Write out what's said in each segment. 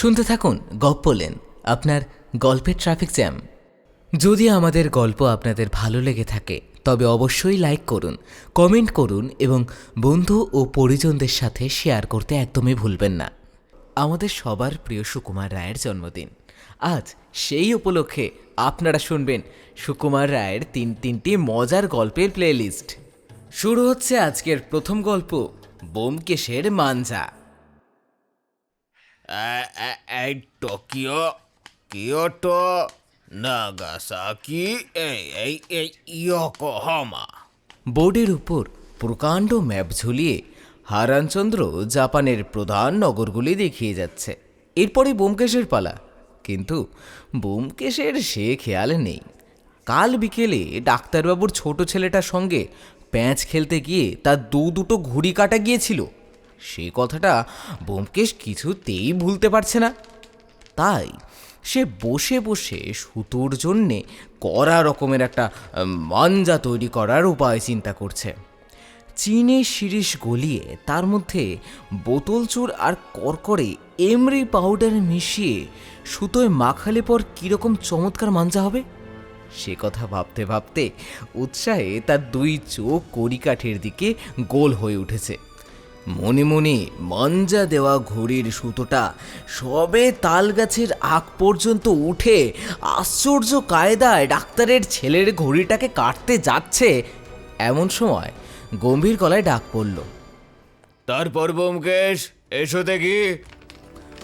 শুনতে থাকুন গপ্পলেন আপনার গল্পের ট্রাফিক জ্যাম। যদি আমাদের গল্প আপনাদের ভালো লেগে থাকে, তবে অবশ্যই লাইক করুন, কমেন্ট করুন এবং বন্ধু ও পরিজনদের সাথে শেয়ার করতে একদমই ভুলবেন না। আমাদের সবার প্রিয় সুকুমার রায়ের জন্মদিন। আজ সেই উপলক্ষে আপনারা শুনবেন সুকুমার রায়ের তিন তিনটি মজার গল্পের প্লেলিস্ট। শুরু হচ্ছে আজকের প্রথম গল্প, বোমকেশের মাঞ্জা। এই টোকিও, কিয়োটো, নাগাসাকি, এই এই এই ইয়োকোহামা। বোর্ডের উপর প্রকাণ্ড ম্যাপ ঝুলিয়ে হারানচন্দ্র জাপানের প্রধান নগরগুলি দেখিয়ে যাচ্ছে। এরপরে বোমকেশের পালা। কিন্তু বোমকেশের সে খেয়াল নেই। কাল বিকেলে ডাক্তারবাবুর ছোট ছেলেটার সঙ্গে প্যাঁচ খেলতে গিয়ে তার দু দুটো ঘুড়ি কাটা গিয়েছিল। সে কথাটা বোমকেশ কিছুতেই ভুলতে পারছে না। তাই সে বসে বসে সুতোর জন্যে কড়া রকমের একটা মাঞ্জা তৈরি করার উপায় চিন্তা করছে। চিনে শিরিষ গলিয়ে তার মধ্যে বোতল চুর আর করকরে এমরি পাউডার মিশিয়ে সুতোয় মাখালে পর কীরকম চমৎকার মাঞ্জা হবে? সে কথা ভাবতে ভাবতে উৎসাহে তার দুই চোখ কড়িকাঠের দিকে গোল হয়ে উঠেছে। মনে মনে মঞ্জা দেওয়া ঘড়ির সুতোটা সবে তাল গাছের আগ পর্যন্ত উঠে আশ্চর্য কায়দায় ডাক্তারের ছেলের ঘড়িটাকে কাটতে যাচ্ছে। এমন সময় গম্ভীর গলায় ডাক পড়ল তারপর বোমকেশ এসো দেখি।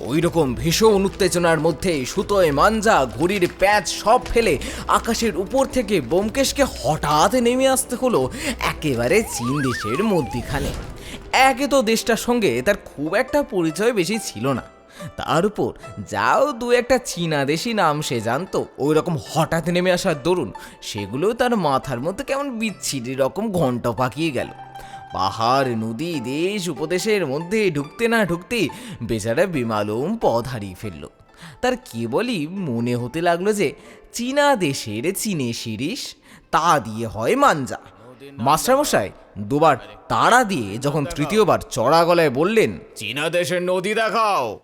ওই রকম ভীষণ উত্তেজনার মধ্যে সুতোয় মাঞ্জা ঘড়ির প্যাচ সব ফেলে আকাশের উপর থেকে বোমকেশকে হঠাৎ নেমে আসতে হলো একেবারে চীন দেশের মধ্যিখানে। একে তো দেশটার সঙ্গে তার খুব একটা পরিচয় বেশি ছিল না। তার উপর যাও দু একটা চীনা দেশি নাম সে জানতো ওই রকম হঠাৎ নেমে আসার দরুন সেগুলো তার মাথার মধ্যে কেমন বিচ্ছিরি রকম ঘন্ট পাকিয়ে গেল। পাহাড়, নদী, দেশ, উপদেশের মধ্যে ঢুকতে না ঢুকতেই বেচারা বিমালুম পথ হারিয়ে ফেলল। তার কেবলই মনে হতে লাগল যে চীনা দেশের চীনে শিরিষ, তা দিয়ে হয় মাঞ্জা। মাস্টারমশাই দুবার তাড়া দিয়ে যখন তৃতীয়বার চড়া গলায় বললেন চীনা দেশের নদী দেখাও।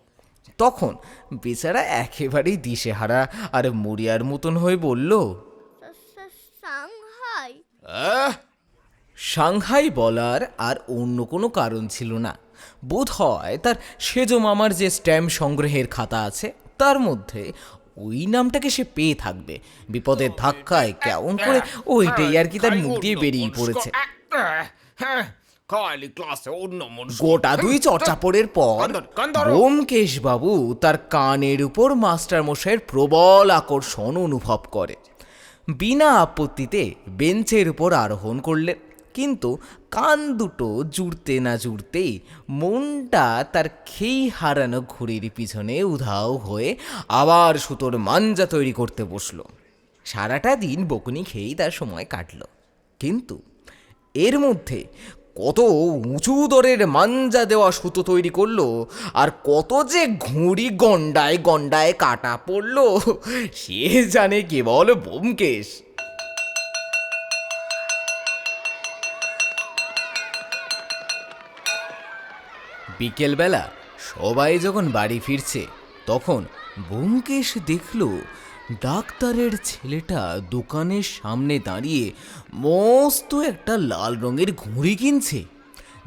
তখন বেচারা একেবারেই দিশেহারা আর মরিয়ার মতন হয়ে বলল সাংহাই। আহ, সাংহাই বলার আর অন্য কোনো কারণ ছিল না। বোধ হয় তার সেজ মামার যে স্ট্যাম্প সংগ্রহের খাতা আছে তার মধ্যে ওই নামটাকে সে পেয়ে থাকবে। বিপদের ধাক্কায় কেমন করে ওইটাই আর কি তার মুখ দিয়ে বেরিয়ে পড়েছে। গোটা দুই চর্চাপড়ের পর। ব্যোমকেশ বাবু তার কানের উপর মাস্টার মশাইয়ের প্রবল আকর্ষণ অনুভব করে। বিনা আপত্তিতে বেঞ্চের উপর আরোহণ করলেন। কিন্তু কান দুটো জুড়তে না জুড়তেই মনটা তার খেই হারানো ঘুড়ির পিছনে উধাও হয়ে আবার সুতোর মাঞ্জা তৈরি করতে বসল। সারাটা দিন বকুনি খেয়েই তার সময় কাটলো। কিন্তু এর মধ্যে কত উঁচু দরের মাঞ্জা দেওয়া সুতো তৈরি করল আর কত যে ঘুড়ি গন্ডায় গন্ডায় কাটা পড়ল, সে জানে কেবল বোমকেশ। বিকেলবেলা সবাই যখন বাড়ি ফিরছে তখন ব্যোমকেশ দেখল ডাক্তারের ছেলেটা দোকানের সামনে দাঁড়িয়ে মস্ত একটা লাল রঙের ঘুড়ি কিনছে।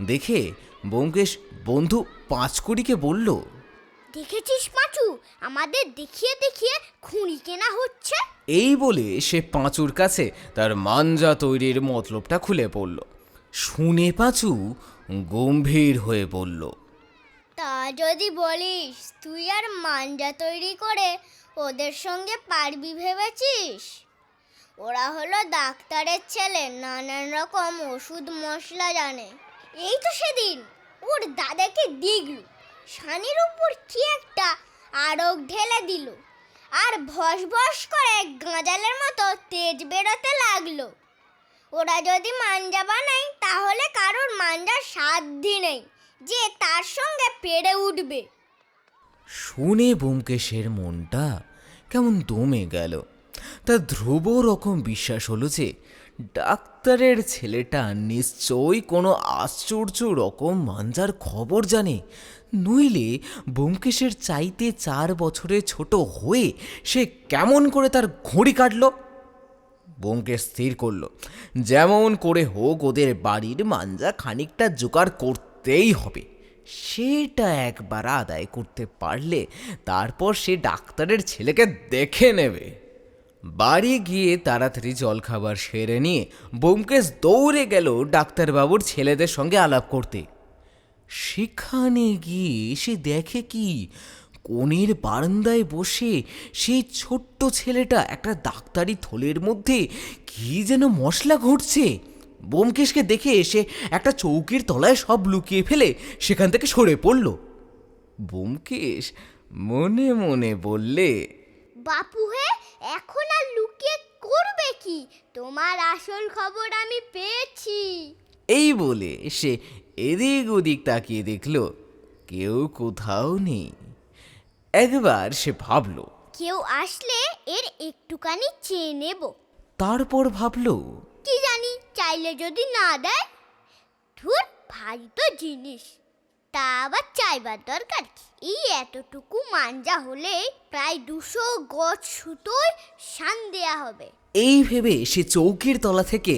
দেখে ব্যোমকেশ বন্ধু পাঁচকুড়িকে বলল দেখেছিস পাঁচু? আমাদের দেখিয়ে দেখিয়ে খুঁড়ি কেনা হচ্ছে? এই বলে সে পাঁচুর কাছে তার মাঞ্জা তৈরির মতলবটা খুলে পড়ল। শুনে পাঁচু গম্ভীর হয়ে বলল, তা যদি বলিস, তুই আর মাঞ্জা তৈরি করে ওদের সঙ্গে পারবি ভেবেছিস? ওরা হলো ডাক্তারের ছেলে, নানান রকম ওষুধ মশলা জানে। এই তো সেদিন, ওর দাদাকে দিগলু সানির উপর কি একটা আরক ঢেলে দিল। আর ভস ভস করে গাঁজালের মতো তেজ বেরোতে লাগল। ওরা যদি মাঞ্জা বানায়, তাহলে কারোর মাঞ্জার সাধ্যি নেই, যে তার সঙ্গে পেরে উঠবে। শুনে ব্যোমকেশের মনটা কেমন দমে গেল। তার ধ্রুব রকম বিশ্বাস হলো যে, ডাক্তারের ছেলেটা নিশ্চয়ই কোনো আশ্চর্য রকম মাঞ্জার খবর জানে। নইলে ব্যোমকেশের চাইতে চার বছরে ছোট হয়ে সে কেমন করে তার ঘড়ি কাটলো? বোমকেশ স্থির করল। যেমন করে হোক ওদের বাড়ির মাঞ্জা খানিকটা জোগাড় করতেই হবে। সেটা একবার আদায় করতে পারলে তারপর সে ডাক্তারের ছেলেকে দেখে নেবে। বাড়ি গিয়ে তাড়াতাড়ি জলখাবার সেরে নিয়ে বোমকেশ দৌড়ে গেল ডাক্তারবাবুর ছেলেদের সঙ্গে আলাপ করতে। সেখানে গিয়ে সে দেখে কি কোণের বারান্দায় বসে সেই ছোট্ট ছেলেটা একটা ডাক্তারি থলের মধ্যে কি যেন মশলা ঘটছে বোমকেশকে দেখে এসে একটা চৌকির তলায় সব লুকিয়ে ফেলে সেখান থেকে সরে পড়ল। বোমকেশ মনে মনে বললে বাপু হে এখন আর লুকিয়ে করবে কি? তোমার আসল খবর আমি পেয়েছি। এই বলে সে এদিক ওদিক তাকিয়ে দেখল কেউ কোথাও নেই। একবার সে ভাবল কেউ আসলে এর একটুখানি চেয়ে নেব। তারপর ভাবল কি জানি চাইলে যদি না দেয় ধুর ভারী তো জিনিস। তা আবার চাইবার দরকার কি? এই এতটুকু মাঞ্জা হলে প্রায় দুশো গজ সুতোয় শান দেয়া হবে। এই ভেবে সে চৌকির তলা থেকে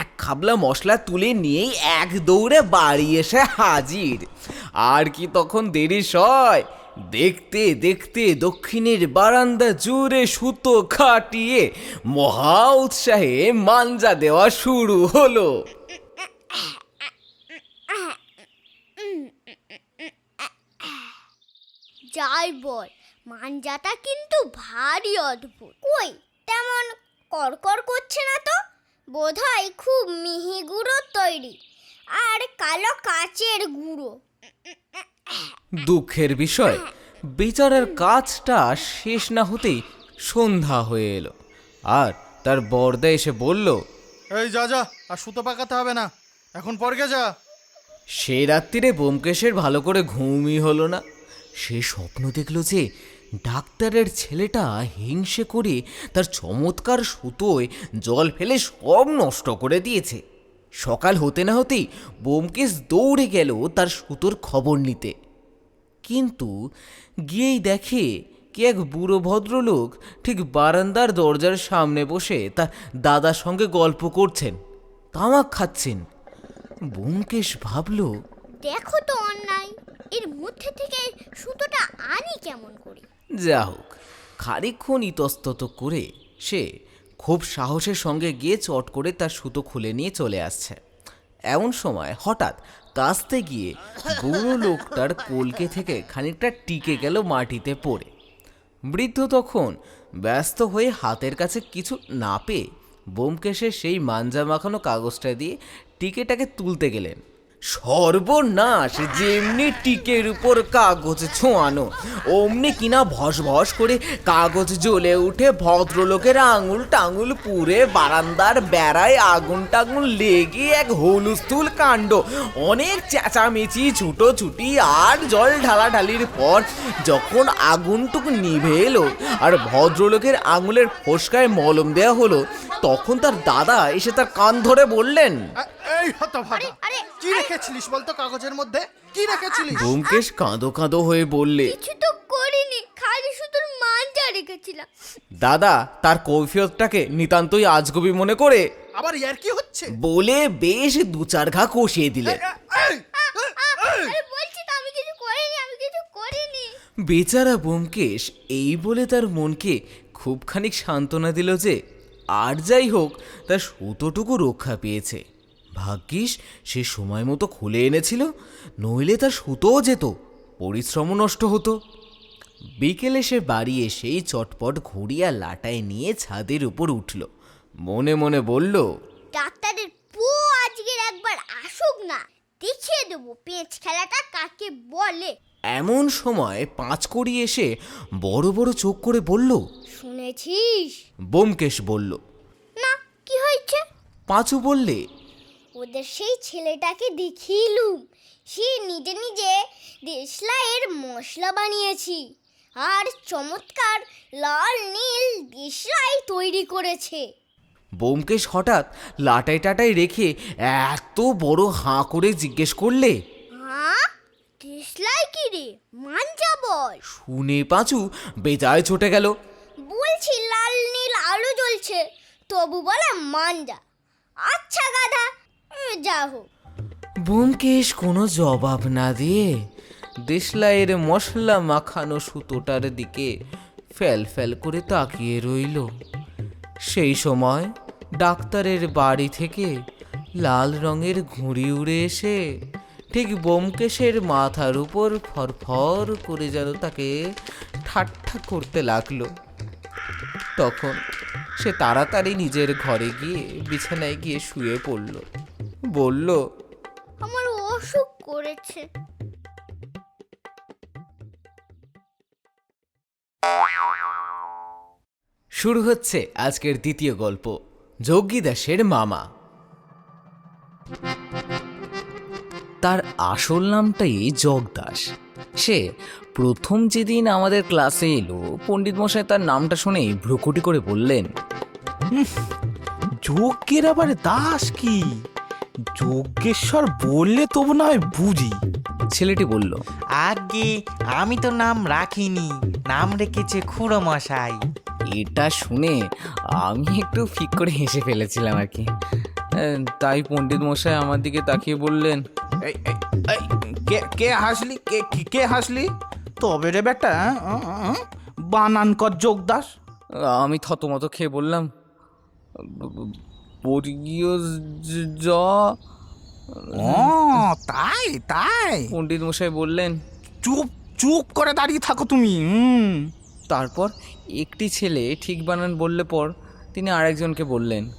এক খাবলা মশলা তুলে নিয়েই এক দৌড়ে বাড়ি এসে হাজির। আর কি তখন দেরি সয়? দেখতে দেখতে দক্ষিণের বারান্দা জুড়ে সুতো খাটিয়ে মহা উৎসাহে মাঞ্জা দেওয়া শুরু হলো। যাই বল, মাঞ্জাটা কিন্তু ভারী অদ্ভুত। কই, তেমন কড়কর করছে না তো? বোধহয় খুব মিহি গুঁড়োর তৈরি, আর কালো কাচের গুঁড়ো। দুঃখের বিষয়। বেচারার কাজটা শেষ না হতেই সন্ধ্যা হয়ে এলো। আর তার বর্দা এসে বলল এই যা যা আর সুতো পাকাতে হবে না। এখন পরগে যা। সে রাত্রিরে বোমকেশের ভালো করে ঘুমই হলো না। সে স্বপ্ন দেখল যে ডাক্তারের ছেলেটা হিংসে করে তার চমৎকার সুতোয় জল ফেলে সব নষ্ট করে দিয়েছে। সকাল হতে না হতেই বোমকেশ দৌড়ে গেল তার সুতোর খবর নিতে। কিন্তু গিয়েই দেখে কি এক বুড়ো ভদ্রলোক ঠিক বারান্দার দরজার সামনে বসে তার দাদার সঙ্গে গল্প করছেন তামাক খাচ্ছেন। ব্যোমকেশ ভাবল দেখো তো অন্যায় এর মধ্যে থেকে সুতোটা আনি কেমন করে? যা হোক খানিক্ষণ ইতস্তত করে সে খুব সাহসের সঙ্গে গিয়ে চট করে তার সুতো খুলে নিয়ে চলে আসছে। এমন সময় হঠাৎ কাস্তে গিয়ে বুড়ো লোকটার কলকে থেকে খানিকটা টিকে গেল মাটিতে পড়ে। বৃদ্ধ তখন ব্যস্ত হয়ে হাতের কাছে কিছু না পেয়ে বোমকেশে সেই মাঞ্জা মাখানো কাগজটা দিয়ে টিকেটাকে তুলতে গেলেন। সর্বনাশ যেমনি টিকের উপর কাগজ ছোঁয়ানো অমনি কিনা ভস ভস করে কাগজ জ্বলে উঠে ভদ্রলোকের আঙুল টাঙুল পুড়ে বারান্দার বেড়ায় আগুন টাগুন লেগে এক হলুস্থুল কাণ্ড। অনেক চেঁচামেচি ছুটোছুটি আর জল ঢালাঢালির পর যখন আগুনটুকু নিভে এলো আর ভদ্রলোকের আঙুলের ফোসকায় মলম দেওয়া হলো তখন তার দাদা এসে তার কান ধরে বললেন এই হতো ভাগা আরে, কি রেখেছিলিস বলতো কাগজের মধ্যে? কি রেখেছিলিস? ব্যোমকেশ কাঁদো কাঁদো হয়ে বললে কিছু তো করিনি খালি শুধু মাঞ্জা রেখেছিলাম। দাদা তার কৈফিয়তটাকে নিতান্তই আজগবি মনে করে আবার ইয়ার কি হচ্ছে? বলে বেশ দু চার ঘা কষিয়ে দিলেন এই, এই, আরে বলছি তো আমি কিছু করিনি আমি কিছু করিনি। বেচারা ব্যোমকেশ এই বলে তার মনকে খুব খানিক সান্ত্বনা দিল যে আর যাই হোক তার সুতোটুকু রক্ষা পেয়েছে। ভাগ্যিস সে সময় মতো খুলে এনেছিল নইলে তার সুতোও যেত পরিশ্রমও নষ্ট হতো। বিকেলে সে বাড়ি এসেই চটপট ঘুরিয়া লাটায় নিয়ে ছাদের উপর উঠল। মনে মনে বলল ডাক্তারের পো আজকের একবার আসুক না দেখিয়ে দেবো পেঁচ খেলাটা কাকে বলে। এমন সময় পাঁচ কড়ি এসে বড় বড় চোখ করে বলল শুনেছিস? বোমকেশ বলল না কি হয়েছে? পাঁচু বললে ওদের সেই ছেলেটাকে দেখিলুম। সে নিজে নিজে দেশলাইয়ের মশলা বানিয়েছি আর চমৎকার লাল নীল দেশলাই তৈরি করেছে। বোমকেশ হঠাৎ লাটাই টাটাই রেখে এত বড় হাঁ করে জিজ্ঞেস করলে? হ্যাঁ দেশলাই কি রে? মাঞ্জা বল। শুনে পাঁচু বেজায় ছুটে গেল। বলছি লাল নীল আলো জ্বলছে তবু বলে মাঞ্জা। আচ্ছা গাধা যা হোক। ব্যোমকেশ কোনো জবাব না দিয়ে দেশলাইয়ের মশলা মাখানো সুতোটার দিকে ফ্যাল ফ্যাল করে তাকিয়ে রইল। সেই সময় ডাক্তারের বাড়ি থেকে লাল রঙের ঘুড়ি উড়ে এসে ঠিক বোমকেশের মাথার উপর ফরফর করে যেন তাকে ঠাট্টা করতে লাগল। তখন সে তাড়াতাড়ি নিজের ঘরে গিয়ে বিছানায় গিয়ে শুয়ে পড়ল। বলল আমার অসুখ করেছে। শুরু হচ্ছে আজকের দ্বিতীয় গল্প যোগী দাসের মামা। তার আসল নামটাই জগদাস সে প্রথম যেদিন আমাদের ক্লাসে এলো পণ্ডিত মশাই তার নামটা শুনেই ভ্রুকুটি করে বললেন যজ্ঞের আবার দাস কি? যজ্ঞেশ্বর বললে তবু না হয় বুঝি। ছেলেটি বলল আগে আমি তো নাম রাখিনি নাম রেখেছে খুড়ো মশাই এটা শুনে আমি একটু ফিক করে হেসে ফেলেছিলাম আর কি। তাই পণ্ডিত মশাই আমার দিকে তাকিয়ে বললেন কে কে হাসলি? কে কি- কে হাসলি? তবে রে বেটা বানান কর যোগদাস। আমি থতমত খেয়ে বললাম বর্গীয় জ- ও তাই তাই। পণ্ডিত মশাই বললেন চুপ চুপ করে দাঁড়িয়ে থাকো তুমি তারপর একটি ছেলে ঠিক বানান বললে পর তিনি আরেকজনকে বললেন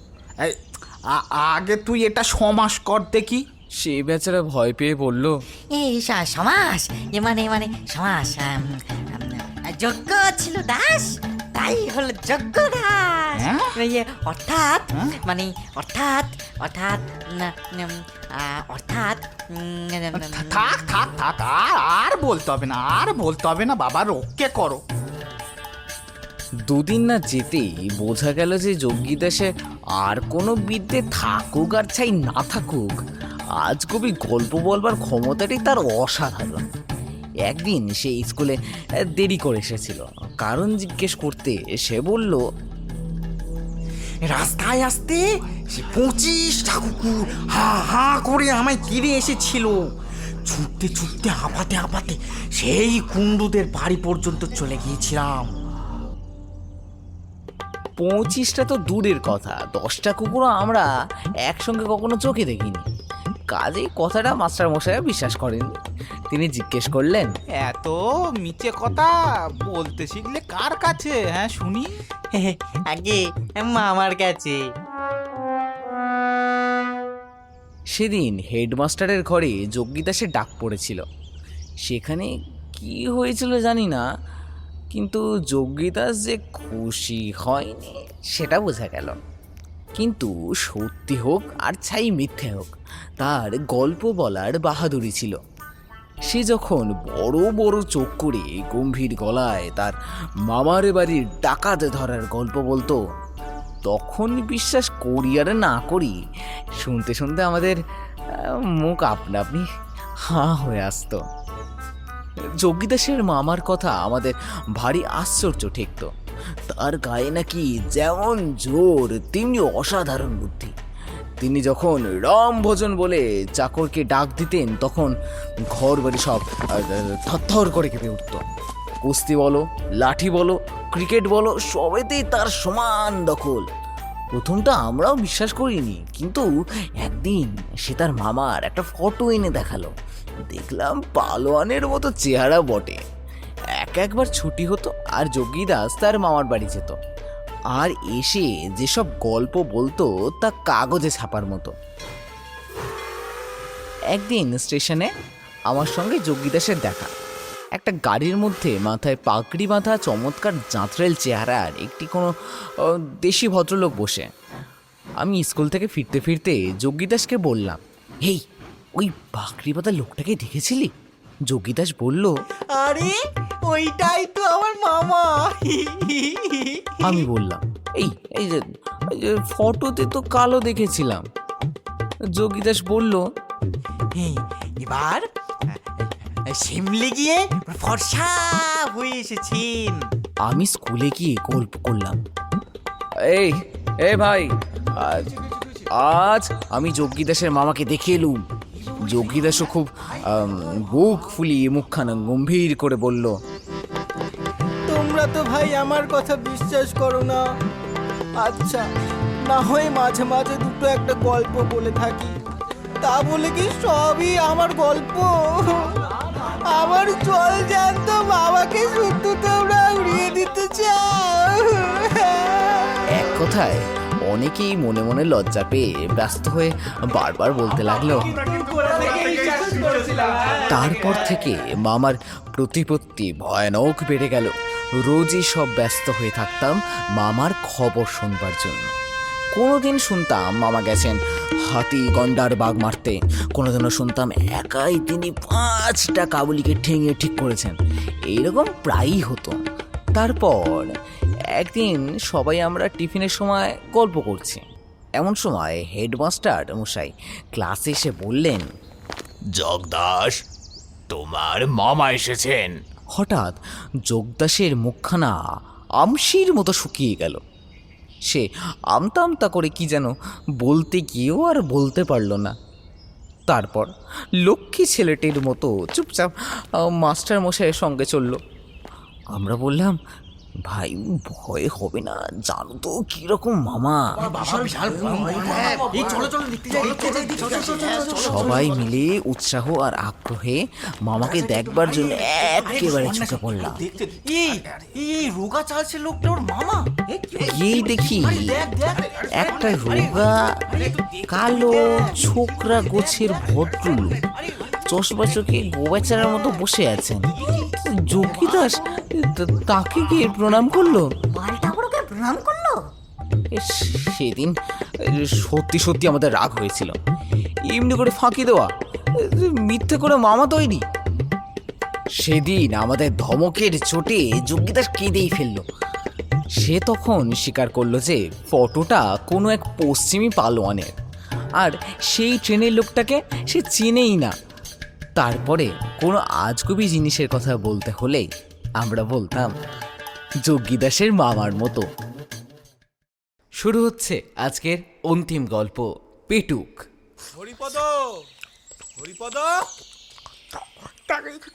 আগে তুই এটা সমাস কর দেখি। সে বেচারা ভয় পেয়ে বলল এই সমাস এ মানে মানে সমাস যজ্ঞ ছিল দাস তাই হলো যজ্ঞ দাস? ইয়ে, অর্থাৎ মানে অর্থাৎ অর্থাৎ অর্থাৎ থাক থাক থাক আর আর বলতে হবে না আর বলতে হবে না বাবা রক্ষে করো। দুদিন না যেতেই বোঝা গেল যে যজ্ঞী দেশে আর কোনো বিদ্যে থাকুক আর চাই না থাকুক আজ কবি গল্প বলবার ক্ষমতাটি তার অসাধারণ। একদিন সে স্কুলে দেরি করে এসেছিল কারণ জিজ্ঞেস করতে সে বলল রাস্তায় আসতে সে পঁচিশটা কুকুর হা হা করে আমায় তীরে এসেছিল। ছুটতে ছুটতে হাঁপাতে হাঁপাতে সেই কুণ্ডুদের বাড়ি পর্যন্ত চলে গিয়েছিলাম। পঁচিশটা তো দূরের কথা, দশটা কুকুরও আমরা একসঙ্গে কখনো চোখে দেখিনি। কাজেই কথাটা মাস্টার মশাই বিশ্বাস করেন। তিনি জিজ্ঞেস করলেন এত মিচে কথা বলতে শিখলে কার কাছে? হ্যাঁ শুনি। আগে মামার কাছে। সেদিন হেডমাস্টারের ঘরে যজ্ঞিদাসের ডাক পড়েছিল। সেখানে কি হয়েছিল জানি না কিন্তু যজ্ঞিদাস যে খুশি হয়নি সেটা বোঝা গেল। কিন্তু সত্যি হোক আর ছাই মিথ্যে হোক, তার গল্প বলার বাহাদুরি ছিল। সে যখন বড় বড় চোখ করে গম্ভীর গলায় তার মামার বাড়ির ডাকাত ধরার গল্প বলতো, তখন বিশ্বাস করি আর না করি, শুনতে শুনতে আমাদের মুখ আপনা আপনি হাঁ হয়ে আসতো। যোগীদাসের মামার কথা আমাদের ভারী আশ্চর্য ঠেকতো। তার গায়ে নাকি যেমন জোর, তেমনি অসাধারণ বুদ্ধি। তিনি যখন রাম ভোজন বলে চাকরকে ডাক দিতেন, তখন ঘর বাড়ি সব থরথর করে কেঁপে উঠত। কুস্তি বলো, লাঠি বলো, ক্রিকেট বলো সবেতেই তার সমান দখল। প্রথমটা আমরাও বিশ্বাস করিনি, কিন্তু একদিন সে তার মামার একটা ফটো এনে দেখাল। দেখলাম পালোয়ানের মতো চেহারা বটে। এক একবার ছুটি হতো আর যোগী দাস তার মামার বাড়ি যেত। আর এসে যেসব গল্প বলতো তা কাগজে ছাপার মতো। একদিন স্টেশনে আমার সঙ্গে যোগীদাসের দেখা। একটা গাড়ির মধ্যে মাথায় পাগড়ি বাঁধা চমৎকার জাঁতরেল চেহারার একটি কোনো দেশি ভদ্রলোক বসে। আমি স্কুল থেকে ফিরতে ফিরতে যোগীদাসকে বললাম, হেই, ওই পাগড়ি বাঁধা লোকটাকে দেখেছিলি? যোগীদাস বলল, আরে ওইটাই তো আমার মামা। আমি বললাম এই এই যে এই যে ফটোতে তো কালো দেখেছিলাম। যোগীদাস বলল এই, এবার শিমলে গিয়ে ফর্সা হয়ে এসেছেন। আমি স্কুলে গিয়ে গল্প করলাম। এই এ ভাই আজ আজ আমি যজ্ঞিদাসের মামাকে দেখে এলুম। যজ্ঞিদাসও খুব বুক ফুলিয়ে মুখখানা গম্ভীর করে বলল তোমরা তো ভাই আমার কথা বিশ্বাস করো না। আচ্ছা না হয় মাঝে মাঝে দুটো একটা গল্প বলে থাকি। তা বলে কি সবই আমার গল্প? আমার জল জ্যান্ত বাবাকে শুধু তোমরা উড়িয়ে দিতে চাও? এক কথায় অনেকেই মনে মনে লজ্জা পেয়ে ব্যস্ত হয়ে বারবার বলতে লাগল। তারপর থেকে মামার প্রতিপত্তি ভয়ানক বেড়ে গেল। রোজই সব ব্যস্ত হয়ে থাকতাম মামার খবর শুনবার জন্য। কোনোদিন শুনতাম মামা গেছেন হাতি গন্ডার বাঘ মারতে। কোনোদিনও শুনতাম একাই তিনি পাঁচটা কাবুলিকে ঠেঙে ঠিক করেছেন। এইরকম প্রায়ই হতো। তারপর একদিন সবাই আমরা টিফিনের সময় গল্প করছি। এমন সময় হেডমাস্টার মশাই ক্লাসে এসে বললেন জগদাস তোমার মামা এসেছেন। হঠাৎ যোগদাসের মুখখানা আমশির মতো শুকিয়ে গেল। সে আমতা আমতা করে কি যেন বলতে গিয়েও আর বলতে পারল না। তারপর লক্ষ্মী ছেলেটির মতো চুপচাপ মাস্টার মশাইয়ের সঙ্গে চলল। আমরা বললাম ভাই ভয় হবে না। জানো তো কীরকম মামা। সবাই মিলে উৎসাহ আর আগ্রহে মামাকে দেখবার জন্য একেবারে ছুটে পড়লাম। এই এই রোগা চালছে লোকটা ওর মামা। এ, কি- গিয়েই দেখি। একটা রোগা কালো ছোকরা গোছের ভদ্রলোক। চশমা চোখে গোবেচারার মতো বসে আছেন। যোগী দাস তাকে গিয়ে প্রণাম করল? মালটা বড়কে প্রণাম করল? সেদিন সত্যি সত্যি আমাদের রাগ হয়েছিল। এমনি করে ফাঁকি দেওয়া মিথ্যে করে মামা তৈরি। সেদিন আমাদের ধমকের চোটে যোগ্যদাস কেঁদেই ফেলল। সে তখন স্বীকার করল যে ফটোটা কোনো এক পশ্চিমী পালোয়ানের। আর সেই ট্রেনের লোকটাকে সে চেনেই না। তারপরে কোনো আজগুবি জিনিসের কথা বলতে হলেই আমরা বলতাম যোগীদাসের মামার মতো। শুরু হচ্ছে আজকের অন্তিম গল্প পেটুক। হরিপদ! হরিপদ!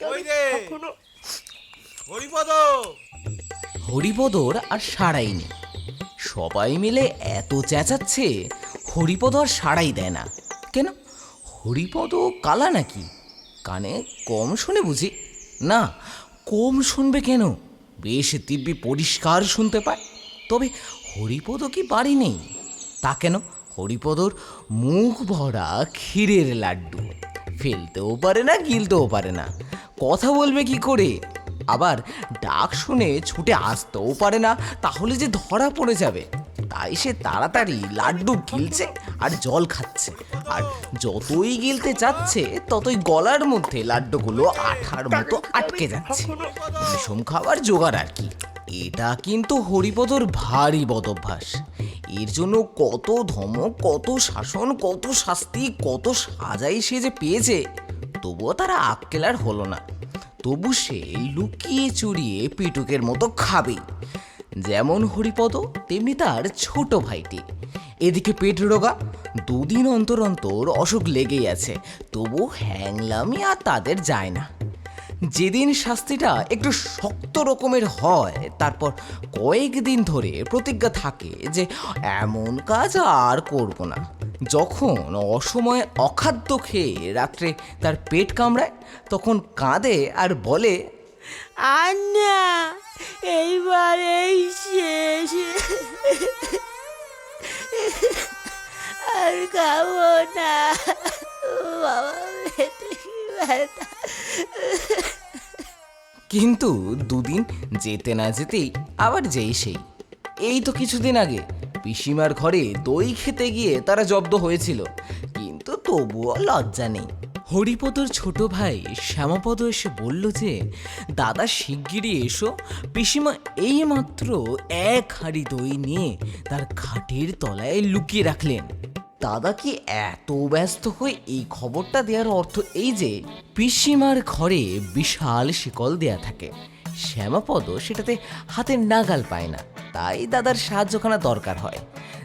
ওই রে! হরিপদ! হরিপদর আর সাড়াই নেই। সবাই মিলে এত চেঁচাচ্ছে হরিপদ আর সাড়াই দেয় না। কেন? হরিপদ কালা নাকি? কানে কম শুনে বুঝি। না কম শুনবে কেন? বেশ দিব্যি পরিষ্কার শুনতে পায়। তবে হরিপদ কি বাড়ি নেই? তা কেন? হরিপদর মুখ ভরা ক্ষীরের লাড্ডু। ফেলতেও পারে না, গিলতেও পারে না। কথা বলবে কি করে? আবার ডাক শুনে ছুটে আসতেও পারে না, তাহলে যে ধরা পড়ে যাবে। তাই সে তাড়াতাড়ি লাড্ডু গিলছে আর জল খাচ্ছে। আর যতই গিলতে যাচ্ছে ততই গলার মধ্যে লাড্ডুগুলো আঠার মতো আটকে যাচ্ছে। বিষম খাবার জোগাড় আর কি। এটা কিন্তু হরিপদর ভারী বদভ্যাস। এর জন্য কত ধমক, কত শাসন, কত শাস্তি, কত সাজাই সে যে পেয়েছে, তবুও তারা আক্কেলার হলো না। তবু সে লুকিয়ে চুরিয়ে পিটুকের মতো খাবেই। যেমন হরিপদ, তেমনি তার ছোট ভাইটি। এদিকে পেট রোগা, দুদিন অন্তর অন্তর অসুখ লেগেই আছে, তবু হ্যাংলামি আর তাদের যায় না। যেদিন শাস্তিটা একটু শক্ত রকমের হয়, তারপর কয়েকদিন ধরে প্রতিজ্ঞা থাকে যে এমন কাজ আর করব না। যখন অসময়ে অখাদ্য খেয়ে রাত্রে তার পেট কামড়ায়, তখন কাঁদে আর বলে, আন্না! এইবার এই শেষ। আর খাব না। বাবা কিন্তু দুদিন যেতে না যেতেই আবার যেই সেই। এই তো কিছুদিন আগে পিসিমার ঘরে দই খেতে গিয়ে তারা জব্দ হয়েছিল। কিন্তু তবুও লজ্জা নেই। হরিপদর ছোট ভাই শ্যামাপদ এসে বলল যে, দাদা, শিগগিরই এসো। পিসিমা এইমাত্র এক হাঁড়ি দই নিয়ে তার খাটের তলায় লুকিয়ে রাখলেন। দাদা কি এত ব্যস্ত হয়ে এই খবরটা দেওয়ার অর্থ এই যে, পিসিমার ঘরে বিশাল শিকল দেয়া থাকে। শ্যামাপদ সেটাতে হাতের নাগাল পায় না। তাই দাদার সাহায্যখানা দরকার হয়।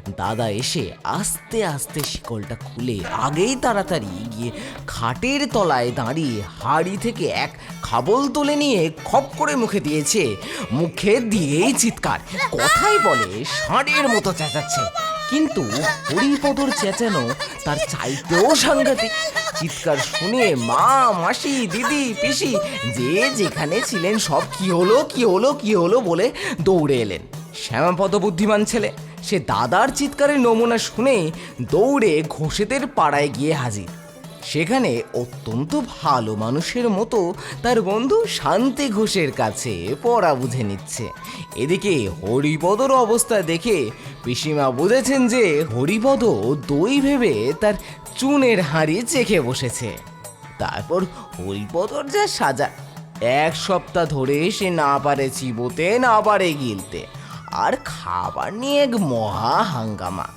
দাদা এসে আস্তে আস্তে শিকলটা খুলে আগেই তাড়াতাড়ি গিয়ে খাটের তলায় দাঁড়িয়ে হাড়ি থেকে এক খাবল তুলে নিয়ে খপ করে মুখে দিয়েছে। মুখে দিয়েই চিৎকার। কথাই বলে ষাঁড়ের মতো চেঁচাচ্ছে। কিন্তু হরিপদর চেঁচানো তার চাইতেও সাংঘাতিক। চিৎকার শুনে মা, মাসি, দিদি, পিসি যে যেখানে ছিলেন সব কি হলো কি হলো কি হলো বলে দৌড়ে এলেন। শ্যামাপদ বুদ্ধিমান ছেলে। সে দাদার চিৎকারের নমুনা শুনে দৌড়ে ঘোষেদের পাড়ায় গিয়ে হাজির। সেখানে অত্যন্ত ভালো মানুষের মতো তার বন্ধু শান্তি ঘোষের কাছে পড়া বুঝে নিচ্ছে। এদিকে হরিপদর অবস্থা দেখে পিসিমা বুঝেছেন যে হরিপদ দই ভেবে তার চুনের হাঁড়ি চেখে বসেছে। তারপর হরিপদর যা সাজা, এক সপ্তাহ ধরে সে না পারে চিবোতে, না পারে গিলতে। আর খাবার নিয়ে এক মহা হাঙ্গামা।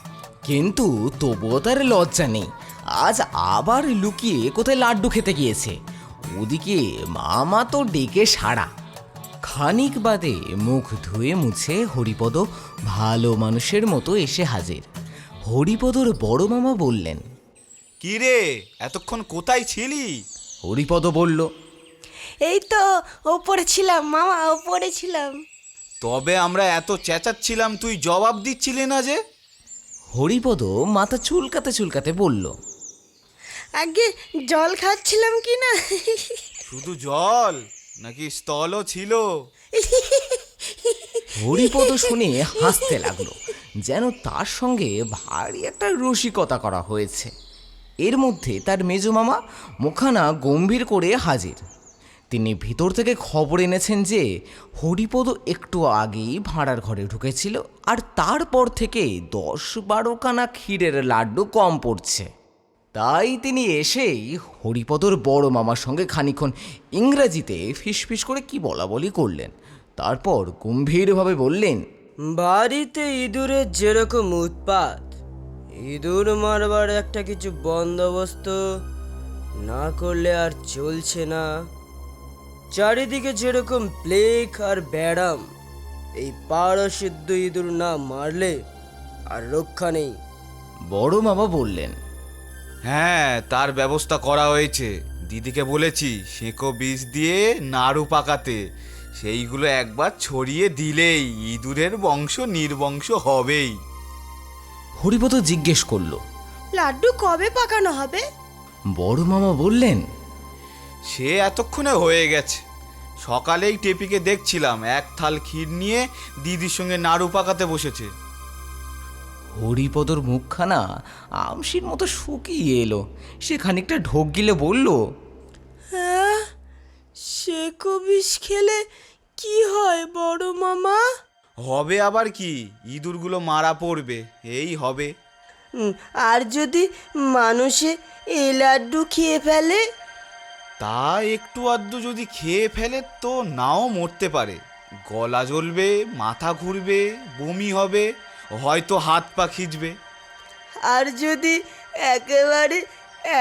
কিন্তু তবুও তার লজ্জা নেই। আজ আবার লুকিয়ে কোথায় লাড্ডু খেতে গিয়েছে? ওদিকে মামা তো ডেকে সারা। খানিক বাদে মুখ ধুয়ে মুছে হরিপদ ভালো মানুষের মতো এসে হাজির। হরিপদর বড় মামা বললেন কি রে এতক্ষণ কোথায় ছিলি? হরিপদ বলল এই তো ওপরে ছিলাম মামা ওপরে ছিলাম। তবে আমরা এত চেঁচাচ্ছিলাম তুই জবাব দিচ্ছিলি না যে? হরিপদ মাথা চুলকাতে চুলকাতে বলল আগে জল খাচ্ছিলাম কি না? শুধু জল নাকি স্থলও ছিল? হরিপদ শুনে হাসতে লাগল যেন তার সঙ্গে ভারী একটা রসিকতা করা হয়েছে। এর মধ্যে তার মেজ মামা মুখানা গম্ভীর করে হাজির। তিনি ভিতর থেকে খবর এনেছেন যে হরিপদ একটু আগেই ভাড়ার ঘরে ঢুকেছিল আর তারপর থেকে দশ বারোখানা ক্ষীরের লাড্ডু কম পড়ছে। তাই তিনি এসেই হরিপদর বড় মামার সঙ্গে খানিক্ষণ ইংরেজিতে ফিসফিস করে কি বলা বলি করলেন। তারপর গম্ভীরভাবে বললেন, বাড়িতে ইঁদুরের যেরকম উৎপাত, ইঁদুর মারবার একটা কিছু বন্দোবস্ত না করলে আর চলছে না। চারিদিকে যেরকম প্লেগ আর ব্যারাম এই পারসিদ্ধ ইঁদুর না মারলে আর রক্ষা নেই। বড় মামা বললেন। হ্যাঁ তার ব্যবস্থা করা হয়েছে। দিদিকে বলেছি সেঁকো বীজ দিয়ে নাড়ু পাকাতে। সেইগুলো একবার ছড়িয়ে দিলেই ইঁদুরের বংশ নির্বংশ হবেই। হরিপদ জিজ্ঞেস করল লাড্ডু কবে পাকানো হবে? বড় মামা বললেন সে এতক্ষণে হয়ে গেছে। সকালেই টেপিকে দেখছিলাম এক থাল ক্ষীর নিয়ে দিদির সঙ্গে নাড়ু পাকাতে বসেছে। হরিপদর মুখখানা আমসির মতো শুকিয়ে এলো। সে খানিকটা ঢোক গিলে বলল হ্যাঁ সে কবিস খেলে কি হয় বড় মামা? হবে আবার কি ইঁদুরগুলো মারা পড়বে এই হবে। আর যদি মানুষে এই লাড্ডু খেয়ে ফেলে? তা একটু আধটু যদি খেয়ে ফেলে তো নাও মরতে পারে। গলা জ্বলবে মাথা ঘুরবে বমি হবে হয়তো হাত পা খিঁচবে। আর যদি একেবারে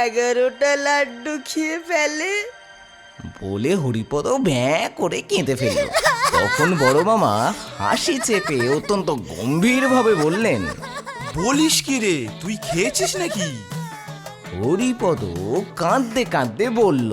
এগারোটা লাড্ডু খেয়ে ফেলে? বলে হরিপদ ব্যাঁ করে কেঁদে ফেলল। তখন বড় মামা হাসি চেপে অত্যন্ত গম্ভীরভাবে বললেন বলিস কি রে তুই খেয়েছিস নাকি? হরিপদ কাঁদতে কাঁদতে বলল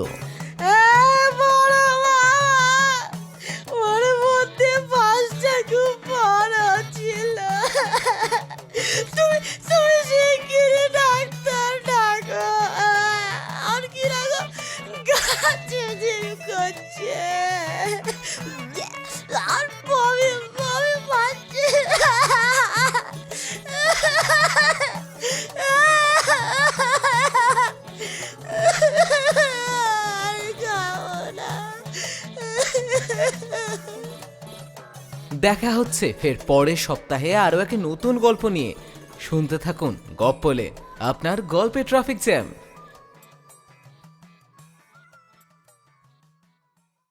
দেখা হচ্ছে। ফের পরের সপ্তাহে আরও এক নতুন গল্প নিয়ে। শুনতে থাকুন গপ্পলে। আপনার গল্পে ট্রাফিক জ্যাম।